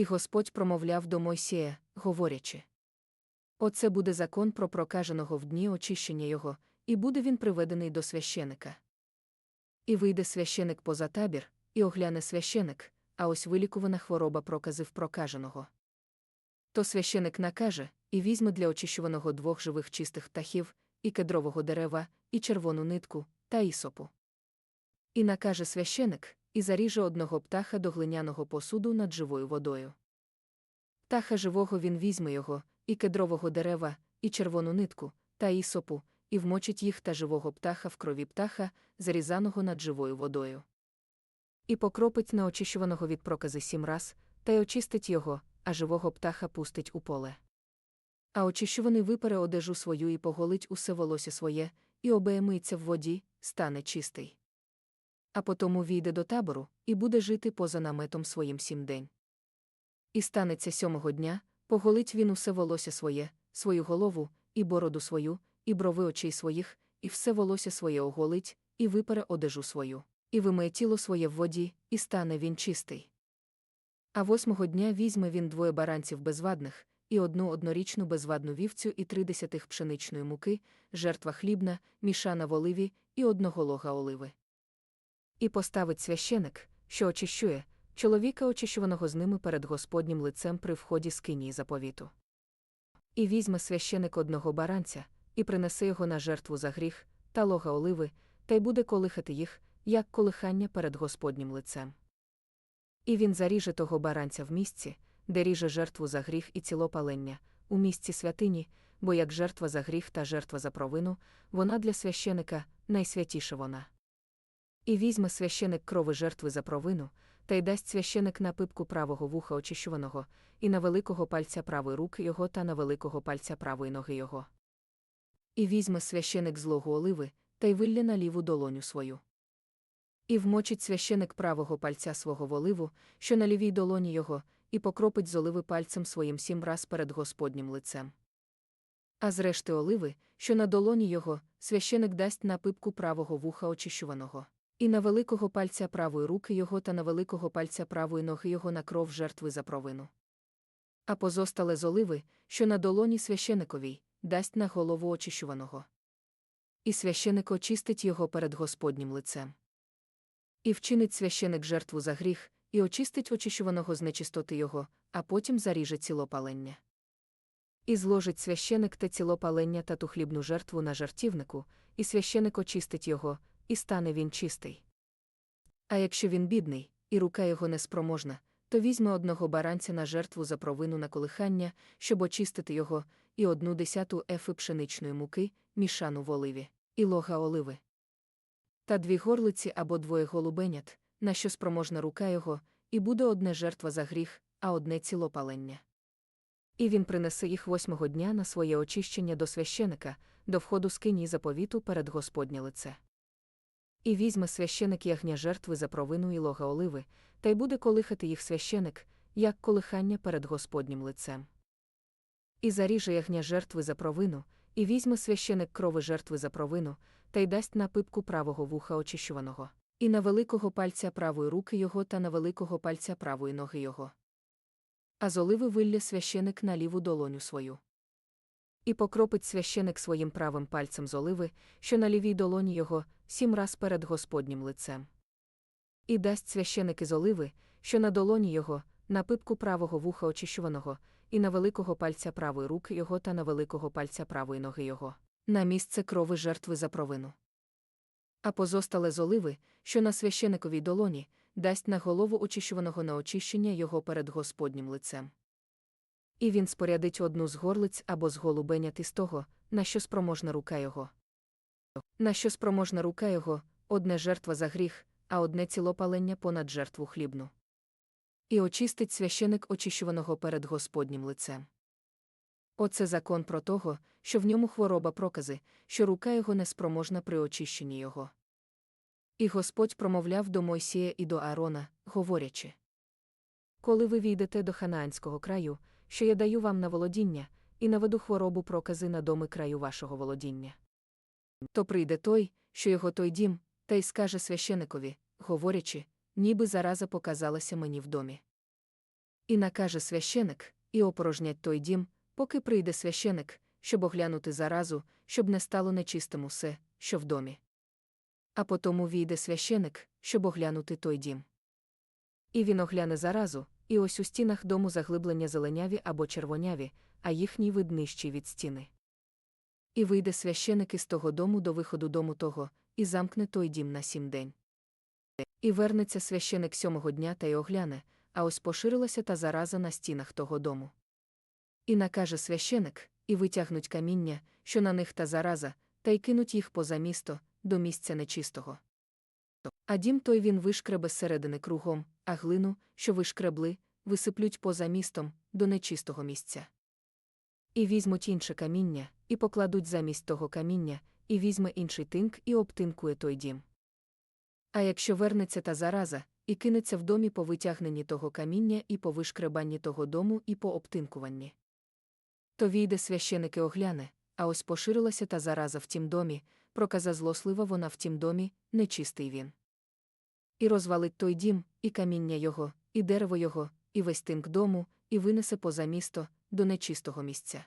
І Господь промовляв до Мойсія, говорячи: Оце буде закон про прокаженого в дні очищення його, і буде він приведений до священика. І вийде священик поза табір, і огляне священик, а ось вилікувана хвороба проказив прокаженого. То священик накаже, і візьме для очищуваного двох живих чистих птахів, і кедрового дерева, і червону нитку, та ісопу. І накаже священик, і заріже одного птаха до глиняного посуду над живою водою. Птаха живого він візьме його, і кедрового дерева, і червону нитку, та ісопу, і вмочить їх та живого птаха в крові птаха, зарізаного над живою водою. І покропить на очищуваного від прокази сім раз, та й очистить його, а живого птаха пустить у поле. А очищуваний випере одежу свою і поголить усе волосся своє, і обеємиться в воді, стане чистий. А потому війде до табору, і буде жити поза наметом своїм сім день. І станеться сьомого дня, поголить він усе волосся своє, свою голову, і бороду свою, і брови очей своїх, і все волосся своє оголить, і випере одежу свою, і вимиє тіло своє в воді, і стане він чистий. А восьмого дня візьме він двоє баранців безвадних, і одну однорічну безвадну вівцю, і три десятих пшеничної муки, жертва хлібна, мішана в оливі, і одного лога оливи. І поставить священик, що очищує, чоловіка, очищуваного з ними перед Господнім лицем при вході з кинії заповіту. І візьме священик одного баранця, і принесе його на жертву за гріх, та лога оливи, та й буде колихати їх, як колихання перед Господнім лицем. І він заріже того баранця в місці, де ріже жертву за гріх і цілопалення, у місці святині, бо як жертва за гріх та жертва за провину, вона для священика найсвятіша вона. І візьме священик крови жертви за провину, та й дасть священик на пипку правого вуха очищуваного, і на великого пальця правої руки його та на великого пальця правої ноги його. І візьме священик злого оливи, та й вилля на ліву долоню свою. І вмочить священик правого пальця свого в оливу, що на лівій долоні його, і покропить з оливи пальцем своїм сім раз перед Господнім лицем. А з решти оливи, що на долоні його, священик дасть на пипку правого вуха очищуваного, і на великого пальця правої руки його та на великого пальця правої ноги його на кров жертви за провину. А позостале з оливи, що на долоні священиковій, дасть на голову очищуваного. І священик очистить його перед Господнім лицем. І вчинить священик жертву за гріх, і очистить очищуваного з нечистоти його, а потім заріже цілопалення. І зложить священик те цілопалення та ту хлібну жертву на жартівнику, і священик очистить його, і стане він чистий. А якщо він бідний, і рука його неспроможна, то візьме одного баранця на жертву за провину на колихання, щоб очистити його, і одну десяту ефи пшеничної муки, мішану в оливі, і лога оливи. Та дві горлиці або двоє голубенят, на що спроможна рука його, і буде одне жертва за гріх, а одне цілопалення. І він принесе їх восьмого дня на своє очищення до священика, до входу скині заповіту перед Господнє лице. І візьме священик ягня жертви за провину і лога оливи, та й буде колихати їх священик, як колихання перед Господнім лицем. І заріже ягня жертви за провину, і візьме священик крови жертви за провину, та й дасть на пипку правого вуха очищуваного, і на великого пальця правої руки його та на великого пальця правої ноги його. А з оливи вилля священик на ліву долоню свою. І покропить священик своїм правим пальцем з оливи, що на лівій долоні його, сім раз перед Господнім лицем. І дасть священик із оливи, що на долоні його, на пипку правого вуха очищуваного, і на великого пальця правої руки його та на великого пальця правої ноги його, на місце крови жертви за провину. А позостале з оливи, що на священиковій долоні, дасть на голову очищуваного на очищення його перед Господнім лицем. І він спорядить одну з горлиць або з голубенят із того, на що спроможна рука його. На що спроможна рука його, одне жертва за гріх, а одне цілопалення понад жертву хлібну. І очистить священик очищуваного перед Господнім лицем. Оце закон про того, що в ньому хвороба прокази, що рука його неспроможна при очищенні його. І Господь промовляв до Мойсія і до Аарона, говорячи: Коли ви війдете до ханаанського краю, що я даю вам на володіння, і наведу хворобу прокази на доми краю вашого володіння. То прийде той, що його той дім, та й скаже священикові, говорячи, ніби зараза показалася мені в домі. І накаже священик, і опорожнять той дім, поки прийде священик, щоб оглянути заразу, щоб не стало нечистим усе, що в домі. А потому війде священик, щоб оглянути той дім. І він огляне заразу, і ось у стінах дому заглиблення зеленяві або червоняві, а їхній вид нижчий від стіни. І вийде священик із того дому до виходу дому того, і замкне той дім на сім день. І вернеться священик сьомого дня та й огляне, а ось поширилася та зараза на стінах того дому. І накаже священик, і витягнуть каміння, що на них та зараза, та й кинуть їх поза місто, до місця нечистого. А дім той він вишкребе зсередини кругом, а глину, що вишкребли, висиплють поза містом, до нечистого місця. І візьмуть інше каміння, і покладуть замість того каміння, і візьме інший тинк і обтинкує той дім. А якщо вернеться та зараза, і кинеться в домі по витягненні того каміння і по вишкребанні того дому і по обтинкуванні. То війде священик і огляне, а ось поширилася та зараза в тім домі, проказа злослива вона в тім домі, нечистий він. І розвалить той дім, і каміння його, і дерево його, і весь тинк дому, і винесе поза місто, до нечистого місця.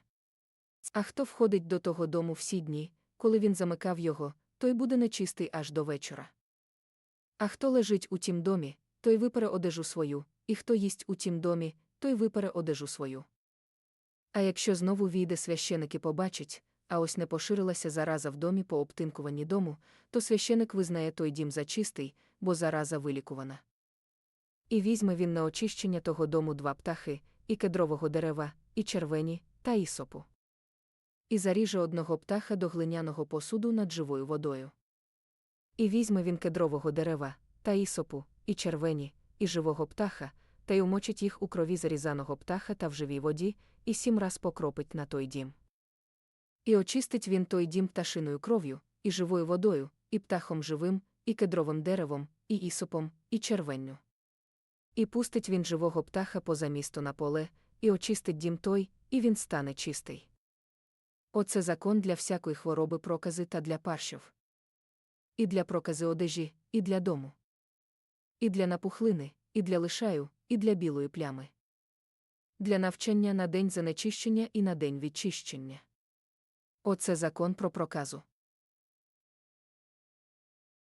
А хто входить до того дому всі дні, коли він замикав його, той буде нечистий аж до вечора. А хто лежить у тім домі, той випере одежу свою, і хто їсть у тім домі, той випере одежу свою. А якщо знову війде священик і побачить, а ось не поширилася зараза в домі по обтинкуванні дому, то священик визнає той дім за чистий, бо зараза вилікувана. І візьме він на очищення того дому два птахи, і кедрового дерева, і червені, та ісопу. І заріже одного птаха до глиняного посуду над живою водою. І візьме він кедрового дерева, та ісопу, і червені, і живого птаха, та й умочить їх у крові зарізаного птаха та в живій воді, і сім раз покропить на той дім. І очистить він той дім пташиною кров'ю, і живою водою, і птахом живим, і кедровим деревом, і ісопом, і червенню. І пустить він живого птаха поза місто на поле, і очистить дім той, і він стане чистий. Оце закон для всякої хвороби прокази та для паршів. І для прокази одежі, і для дому. І для напухлини, і для лишаю, і для білої плями. Для навчання на день занечищення і на день відчищення. Оце закон про проказу.